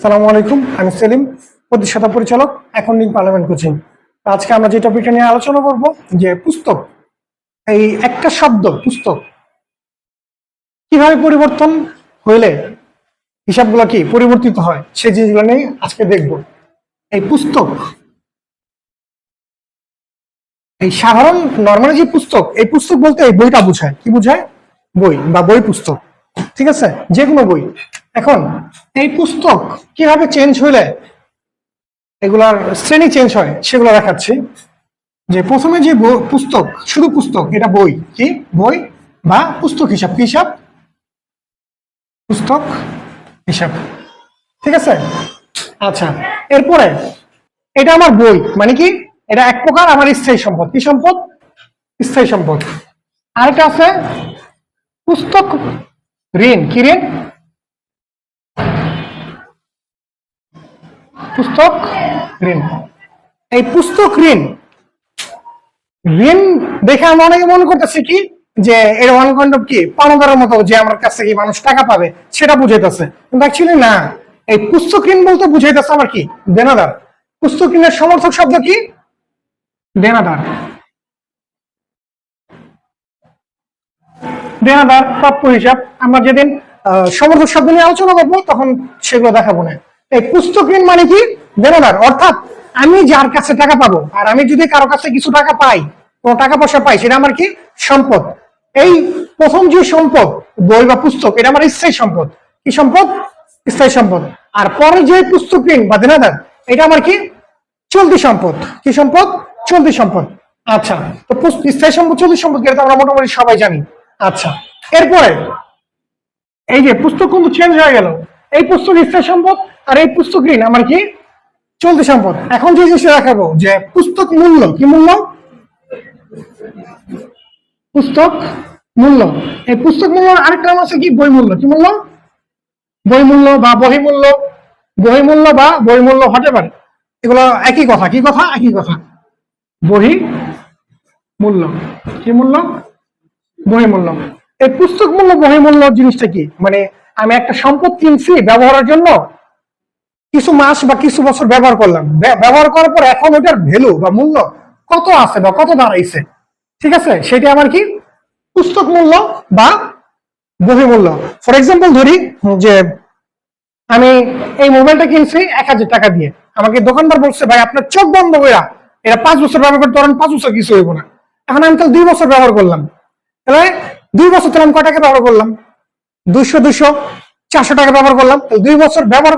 সালামু আলাইকুম, আমি সেলিম, প্রতিষ্ঠাতা পরিচালক, এখন লিঙ্ক পার্লামেন্ট কোচিং। আজকে আমরা যে টপিকটা নিয়ে আলোচনা করব, যে পুস্তক, এই একটা শব্দ, পুস্তক, কীভাবে পরিবর্তন হইলে হিসাবগুলো কি পরিবর্তিত হয়, সেই জিনিসগুলো নিয়ে আজকে দেখব। এই পুস্তক, এই সাধারণ নর্মালি যে পুস্তক, এই পুস্তক বলতে এই বইটা বোঝায়। কি বোঝায়? বই বা বই পুস্তক। ঠিক আছে? যে কোনো বই। এখন এই পুস্তক কীভাবে চেঞ্জ হইলে এগুলার শ্রেণি চেঞ্জ হয় সেগুলো দেখাচ্ছি। যে প্রথমে যে পুস্তক, শুধু পুস্তক, এটা বই কি? বই বা পুস্তক হিসাব, কি হিসাব? পুস্তক হিসাব। ঠিক আছে? আচ্ছা এরপরে এটা আমার বই মানে কি? এটা এক প্রকার আমার স্থায়ী সম্পদ। কি সম্পদ? স্থায়ী সম্পদ। আরেকটা আছে পুস্তক ঋণ। কি ঋণ? পুস্তক ঋণ। এই পুস্তক ঋণ ঋণ দেখে আমরা অনেকে মনে করতেছি কি, যে এর ওয়ান অফ কি? পাওনাদারের মতো যে আমার কাছ থেকে মানুষ টাকা পাবে, সেটা বুঝাইতেছে। কিন্তু অ্যাকচুয়ালি না, এই পুস্তক ঋণ বলতে বুঝাইতেছে আমার কি? দেনাদার। পুস্তক ঋণের সমর্থক শব্দ কি? দেনাদার। দেনাদার প্রাপ্য হিসাব, আমরা যেদিন সমর্থক শব্দ নিয়ে আলোচনা করব, তখন সেগুলো দেখাবো না। এই পুস্তক ঋণ মানে কি? দেনাদার অর্থাৎ আমি যার কাছে টাকা পাবো আর আমি যদি কারও কাছে কিছু টাকা পাই, কোনো টাকা পয়সা পাই, সেটা আমার কি? সম্পদ। এই প্রথম যে সম্পদ, বই বা পুস্তক, এটা আমার স্থায়ী সম্পদ। কি সম্পদ? স্থায়ী সম্পদ। আর পরে যে পুস্তক ঋণ বা দেনাদার, এটা আমার কি? চলতি সম্পদ। কি সম্পদ? চলতি সম্পদ। আচ্ছা তো স্থায়ী সম্পদ, চলতি সম্পদ এটা আমরা মোটামুটি সবাই জানি। আচ্ছা এরপরে এই যে পুস্তক কিন্তু চেঞ্জ হয়ে গেল। এই পুস্তক স্থায়ী সম্পদ আর এই পুস্তক ঋণ, আমার কি চলতি সম্পদ? এখন যে জিনিসটা দেখাবো, যে পুস্তক মূল্য, কি মূল্য? পুস্তক মূল্য। এই পুস্তক মূল্য আরেকটা নাম আছে কি? বই মূল্য। কি মূল্য? বই মূল্য বা বহি মূল্য। বহি মূল্য বা বই মূল্য হতে পারে। এগুলো একই কথা। কি কথা? একই কথা। বহি মূল্য। কি মূল্য? বহি মূল্য। এই পুস্তক মূল্য, বহি মূল্য জিনিসটা কি? মানে আমি একটা সম্পদ কিনছি ব্যবহারের জন্য, কিছু মাস বা কিছু বছর ব্যবহার করলাম। ব্যবহার করার পর এখন ওটার ভ্যালু বা মূল্য কত আছে বা কত দাঁড়াইছে? ঠিক আছে? সেটা আমার কি পুস্তক মূল্য বা বহিমূল্য ফর এক্সাম্পল ধরি যে আমি এই মোবাইলটা কিনছি এক হাজার টাকা দিয়ে। আমাকে দোকানদার বলছে, ভাই, আপনার চোখ বন্ধ কইরা এটা পাঁচ বছর ব্যবহার করতে পারেন পাঁচ বছর কিছু হইব না। এখন আমি তাহলে দুই বছর ব্যবহার করলাম। তাহলে দুই বছর তাহলে আমি কয় টাকা ব্যবহার করলাম? দুইশো দুশো চারশো টাকা ব্যবহার করলাম। দুই বছর ব্যবহার